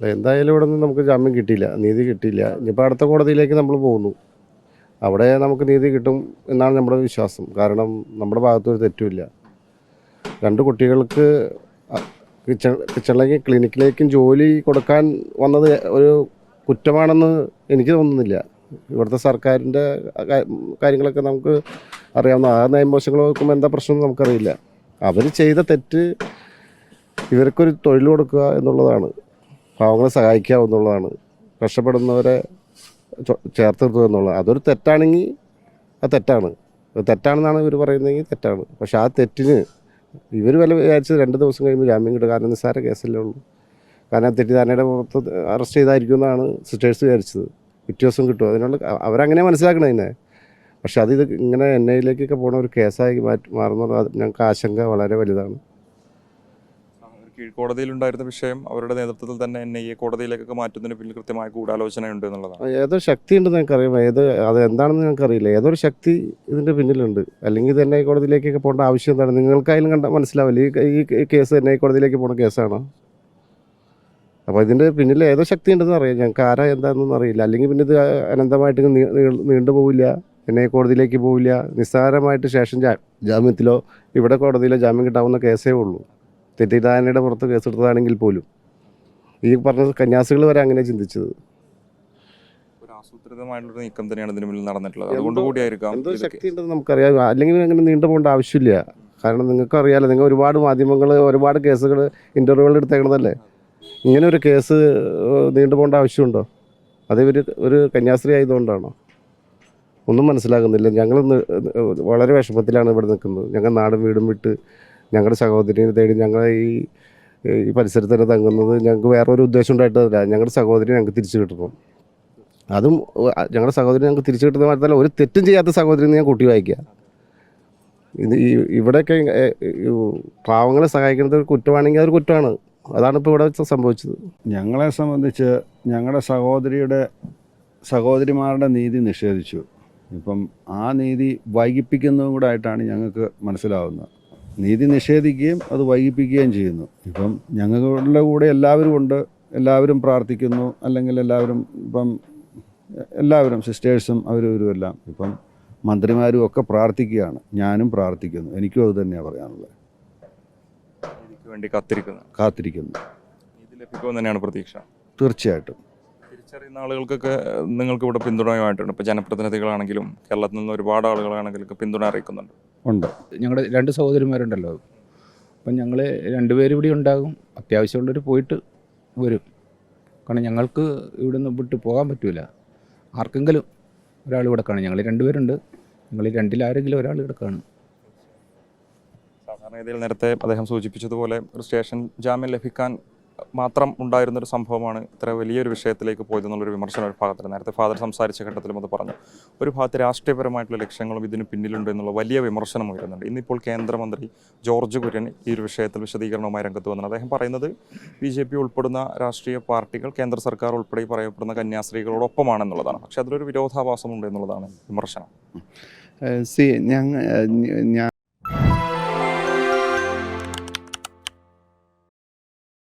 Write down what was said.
എന്തായാലും ഇവിടെ നിന്ന് നമുക്ക് ജാമ്യം കിട്ടിയില്ല നീതി കിട്ടിയില്ല. ഇനിയിപ്പോൾ അടുത്ത കോടതിയിലേക്ക് നമ്മൾ പോകുന്നു. അവിടെ നമുക്ക് നീതി കിട്ടും എന്നാണ് നമ്മുടെ വിശ്വാസം. കാരണം നമ്മുടെ ഭാഗത്തൊരു തെറ്റുമില്ല. രണ്ട് കുട്ടികൾക്ക് കിച്ചൺ കിച്ചണിലേക്കും ക്ലിനിക്കിലേക്കും ജോലി കൊടുക്കാൻ വന്നത് ഒരു കുറ്റമാണെന്ന് എനിക്ക് തോന്നുന്നില്ല. ഇവിടുത്തെ സർക്കാരിന്റെ കാര്യങ്ങളൊക്കെ നമുക്ക് അറിയാവുന്ന ആ നിയമവശങ്ങൾ നോക്കുമ്പോൾ എന്താ പ്രശ്നം നമുക്കറിയില്ല. അവർ ചെയ്ത തെറ്റ് ഇവർക്കൊരു തൊഴിൽ കൊടുക്കുക എന്നുള്ളതാണ്. പാവങ്ങളെ സഹായിക്കുക എന്നുള്ളതാണ്. കഷ്ടപ്പെടുന്നവരെ ചേർത്ത് നിർത്തുക എന്നുള്ളത്. അതൊരു തെറ്റാണെങ്കിൽ അത് തെറ്റാണ്. തെറ്റാണെന്നാണ് ഇവർ പറയുന്നതെങ്കിൽ തെറ്റാണ്. പക്ഷേ ആ തെറ്റിന് ഇവർ വില വിചാരിച്ചത് രണ്ട് ദിവസം കഴിയുമ്പോൾ ജാമ്യം കിട്ടും. കാരണം നിസ്സാര കേസല്ലേ ഉള്ളൂ. കാരണം തെറ്റിദ്ധാരണയുടെ പുറത്ത് അറസ്റ്റ് ചെയ്തായിരിക്കും എന്നാണ് സിസ്റ്റേഴ്സ് വിചാരിച്ചത്. പിറ്റേ ദിവസം കിട്ടും. അതിനുള്ള അവരങ്ങനെ മനസ്സിലാക്കണം അതിനെ. പക്ഷെ അത് ഇത് ഇങ്ങനെ എൻ ഐയിലേക്കൊക്കെ പോണ ഒരു കേസായി മാറ്റി മാറുന്നത് അത് ഞങ്ങൾക്ക് ആശങ്ക വളരെ വലുതാണ്. കീഴ്ക്കോടതിയിലുണ്ടായിരുന്ന വിഷയം അവരുടെ നേതൃത്വത്തിൽ തന്നെ എൻ ഐ എ കോടതിയിലേക്കൊക്കെ മാറ്റുന്നതിന് പിന്നിൽ കൃത്യമായ ഗൂഢാലോചനയുണ്ട് എന്നുള്ളതാണ്. ഏതൊരു ശക്തി ഉണ്ടെന്ന് ഞങ്ങൾക്കറിയാം ഏത് അത് എന്താണെന്ന് ഞങ്ങൾക്കറിയില്ല ഏതൊരു ശക്തി ഇതിന്റെ പിന്നിലുണ്ട്. അല്ലെങ്കിൽ ഇത് എൻ ഐ കോടതിയിലേക്കൊക്കെ പോകേണ്ട ആവശ്യം എന്താണ്? നിങ്ങൾക്കായാലും കണ്ട മനസ്സിലാവില്ല. ഈ കേസ് എൻ ഐ കോടതിയിലേക്ക് പോകുന്ന കേസാണ്? അപ്പോൾ ഇതിന്റെ പിന്നിൽ ഏതോ ശക്തി ഉണ്ടെന്ന് അറിയാം. ഞങ്ങൾക്ക് ആരാ എന്താണെന്നൊന്നും അറിയില്ല. അല്ലെങ്കിൽ പിന്നെ ഇത് അനന്തമായിട്ട് നീണ്ടുപോകില്ല നീ- നീ- നീണ്ടുപോവില്ല എൻ ഐ കോടതിയിലേക്ക് പോവില്ല. നിസ്സാരമായിട്ട് ശേഷം ജാമ്യത്തിലോ ഇവിടെ കോടതിയിലോ ജാമ്യം കിട്ടാവുന്ന കേസേ ഉള്ളൂ. തെറ്റിദ്ധാരണയുടെ പുറത്ത് കേസെടുത്തതാണെങ്കിൽ പോലും. ഈ പറഞ്ഞ കന്യാസികൾ വരെ അങ്ങനെ ചിന്തിച്ചത്. ആസൂത്രിതമായിട്ടുള്ള നീക്കം തന്നെയാണ് ഇതിന് മുന്നിൽ നടന്നിട്ടുള്ളത്. അതുകൊണ്ട് കൂടിയായിരിക്കാം എന്തോ ശക്തി ഉണ്ടെന്ന് നമുക്കറിയാം. അല്ലെങ്കിൽ അങ്ങനെ നീണ്ടു പോകേണ്ട ആവശ്യമില്ല. കാരണം നിങ്ങൾക്ക് അറിയാലോ നിങ്ങൾ ഒരുപാട് മാധ്യമങ്ങൾ ഒരുപാട് കേസുകൾ ഇന്റർവ്യൂകൾ എടുത്തേക്കണതല്ലേ ഇങ്ങനെ ഒരു കേസ് നീണ്ടു പോകേണ്ട ആവശ്യമുണ്ടോ? അത് ഇവർ ഒരു കന്യാസ്ത്രീ ആയതുകൊണ്ടാണോ? ഒന്നും മനസ്സിലാകുന്നില്ല. ഞങ്ങൾ വളരെ വിഷമത്തിലാണ് ഇവിടെ നിൽക്കുന്നത്. ഞങ്ങൾ നാടും വീടും വിട്ട് ഞങ്ങളുടെ സഹോദരിയെ തേടി ഞങ്ങൾ ഈ ഈ പരിസരത്ത് തന്നെ തങ്ങുന്നത് ഞങ്ങൾക്ക് വേറെ ഒരു ഉദ്ദേശം ഉണ്ടായിട്ടല്ല ഞങ്ങളുടെ സഹോദരി ഞങ്ങൾക്ക് തിരിച്ചു കിട്ടുന്നു അതും ഞങ്ങളുടെ സഹോദരി ഞങ്ങൾക്ക് തിരിച്ചു കിട്ടുന്ന മാത്രമല്ല ഒരു തെറ്റും ചെയ്യാത്ത സഹോദരി ഞാൻ കുട്ടി വായിക്കുക. ഇത് ഈ ഇവിടെയൊക്കെ പാവങ്ങളെ സഹായിക്കുന്നത് ഒരു കുറ്റമാണെങ്കിൽ അതൊരു കുറ്റമാണ്. അതാണ് ഇപ്പോൾ ഇവിടെ സംഭവിച്ചത്. ഞങ്ങളെ സംബന്ധിച്ച് ഞങ്ങളുടെ സഹോദരിയുടെ സഹോദരിമാരുടെ നീതി നിഷേധിച്ചു. ഇപ്പം ആ നീതി വൈകിപ്പിക്കുന്നതും കൂടെ ആയിട്ടാണ് ഞങ്ങൾക്ക് മനസ്സിലാവുന്നത്. നീതി നിഷേധിക്കുകയും അത് വൈകിപ്പിക്കുകയും ചെയ്യുന്നു. ഇപ്പം ഞങ്ങളുടെ കൂടെ എല്ലാവരും ഉണ്ട്. എല്ലാവരും പ്രാർത്ഥിക്കുന്നു. അല്ലെങ്കിൽ എല്ലാവരും ഇപ്പം എല്ലാവരും സിസ്റ്റേഴ്സും അവരവരും എല്ലാം ഇപ്പം മന്ത്രിമാരും ഒക്കെ പ്രാർത്ഥിക്കുകയാണ്. ഞാനും പ്രാർത്ഥിക്കുന്നു. എനിക്കും അത് തന്നെയാണ് പറയാനുള്ളത്. വേണ്ടി കാത്തിരിക്കുന്നു. കാത്തിരിക്കുന്നു. നീതി ലഭിക്കുമെന്ന് തന്നെയാണ് പ്രതീക്ഷ. തീർച്ചയായിട്ടും. തിരിച്ചറിയുന്ന ആളുകൾക്കൊക്കെ നിങ്ങൾക്ക് ഇവിടെ പിന്തുണയുമായിട്ടുണ്ട്. ഇപ്പോൾ ജനപ്രതിനിധികളാണെങ്കിലും കേരളത്തിൽ നിന്ന് ഒരുപാട് ആളുകളാണെങ്കിലും പിന്തുണ അറിയിക്കുന്നുണ്ട്. ഉണ്ട്. ഞങ്ങളുടെ രണ്ട് സഹോദരിമാരുണ്ടല്ലോ. അപ്പം ഞങ്ങൾ രണ്ടുപേരും ഇവിടെ ഉണ്ടാകും. അത്യാവശ്യമുള്ളവർ പോയിട്ട് വരും. കാരണം ഞങ്ങൾക്ക് ഇവിടെ നിന്ന് വിട്ട് പോകാൻ പറ്റില്ല ആർക്കെങ്കിലും ഒരാൾ ഇവിടെ കാണും. ഞങ്ങൾ രണ്ടുപേരുണ്ട് ഞങ്ങൾ രണ്ടിലാരെങ്കിലും ഒരാൾ ഇവിടെ കാണും. സാധാരണഗതിയിൽ നേരത്തെ അദ്ദേഹം സൂചിപ്പിച്ചതുപോലെ ഒരു സ്റ്റേഷൻ ജാമ്യം ലഭിക്കാൻ മാത്രം ഉണ്ടായിരുന്നൊരു സംഭവമാണ് ഇത്ര വലിയൊരു വിഷയത്തിലേക്ക് പോയത് എന്നുള്ളൊരു വിമർശന ഒരു ഭാഗത്തിൽ നേരത്തെ ഫാദർ സംസാരിച്ച ഘട്ടത്തിലും അത് പറഞ്ഞു. ഒരു ഭാഗത്ത് രാഷ്ട്രീയപരമായിട്ടുള്ള ലക്ഷ്യങ്ങളും ഇതിന് പിന്നിലുണ്ട് എന്നുള്ള വലിയ വിമർശനം ഉയരുന്നുണ്ട്. ഇന്നിപ്പോൾ കേന്ദ്രമന്ത്രി ജോർജ് കുര്യൻ ഈ ഒരു വിഷയത്തിൽ വിശദീകരണവുമായി രംഗത്ത് വന്നത് അദ്ദേഹം പറയുന്നത് ബി ജെ പി ഉൾപ്പെടുന്ന രാഷ്ട്രീയ പാർട്ടികൾ കേന്ദ്ര സർക്കാർ ഉൾപ്പെടെ പറയപ്പെടുന്ന കന്യാസ്ത്രീകളോടൊപ്പമാണെന്നുള്ളതാണ് പക്ഷേ അതിലൊരു വിരോധാഭാസമുണ്ട് എന്നുള്ളതാണ് വിമർശനം. സി ഞാൻ